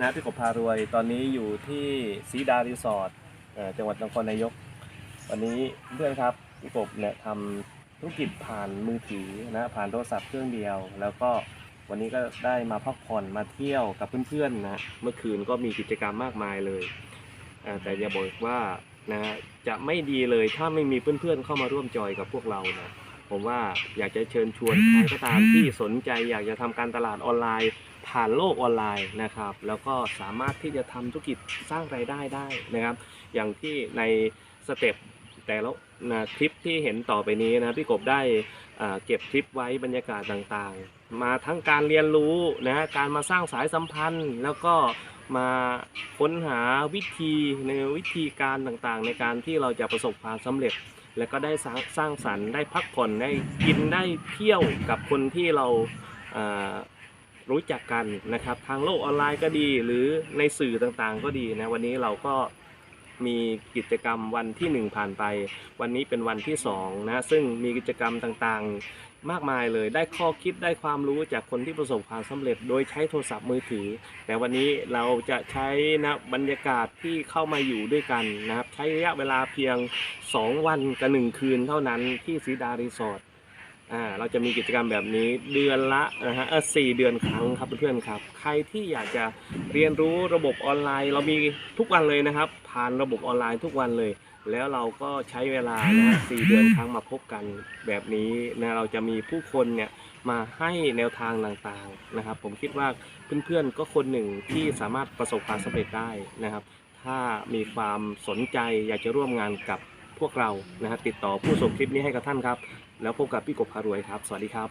นะพี่กบพารวย ตอนนี้อยู่ที่ซีดารีสอร์ทจังหวัดนครนายก วันนี้เพื่อนครับพี่กบเนี่ยทำธุรกิจผ่านมือถือนะผ่านโทรศัพท์เครื่องเดียว แล้วก็วันนี้ก็ได้มาพักผ่อนมาเที่ยวกับเพื่อนๆนะเมื่อคืนก็มีกิจกรรมมากมายเลยแต่อย่าบอกว่านะจะไม่ดีเลยถ้าไม่มีเพื่อนๆเข้ามาร่วมจอยกับพวกเรานะ ผมว่าอยากจะเชิญชวนใครก็ตามที่สนใจอยากจะทำการตลาดออนไลน์ ผ่านโลกออนไลน์นะครับ แล้วก็สามารถที่จะทำธุรกิจสร้างรายได้ได้นะครับ อย่างที่ในสเต็ปแต่ละนะคลิปที่เห็นต่อไปนี้นะพี่กบได้อ่าเก็บคลิปไว้บรรยากาศต่างๆ มาทั้งการเรียนรู้นะการมาสร้างสายสัมพันธ์ แล้วก็มาค้นหาวิธีในวิธีการต่างๆ ในการที่เราจะประสบความสำเร็จ แล้วก็ได้สร้างสร้างสรรค์ได้พักผ่อนได้กินได้เที่ยวกับคนที่เรารู้จักกันนะครับ ทางโลกออนไลน์ก็ดี หรือในสื่อต่างๆก็ดีนะวันนี้เราก็ มีกิจกรรมวันที่ 1 ผ่านไป วันนี้เป็นวันที่2นะซึ่งมีกิจกรรมต่างๆ มากมายเลยได้ข้อคิดได้ความรู้จากคนที่ประสบความสำเร็จ โดยใช้โทรศัพท์มือถือ แต่วันนี้เราจะใช้นะบรรยากาศที่เข้ามาอยู่ด้วยกันนะครับใช้ระยะเวลาเพียง 2 วันกับ1คืนเท่านั้นที่ซีดารีสอร์ท อ่าเราจะมีกิจกรรมแบบนี้เดือนละนะฮะเออสี่เดือนครั้งครับเพื่อนๆครับ ใครที่อยากจะเรียนรู้ระบบออนไลน์ เรามีทุกวันเลยนะครับ ผ่านระบบออนไลน์ทุกวันเลย แล้วเราก็ใช้เวลานะฮะสี่เดือนครั้งมาพบกันแบบนี้นะเราจะมีผู้คนเนี่ยมาให้แนวทางต่างๆนะครับ ผมคิดว่าเพื่อนๆก็คนหนึ่งที่สามารถประสบความสำเร็จได้นะครับ ถ้ามีความสนใจอยากจะร่วมงานกับ พวกเรานะครับติดต่อผู้ส่งคลิปนี้ให้กับท่านครับ แล้วพบกับพี่กบพารวยครับ สวัสดีครับ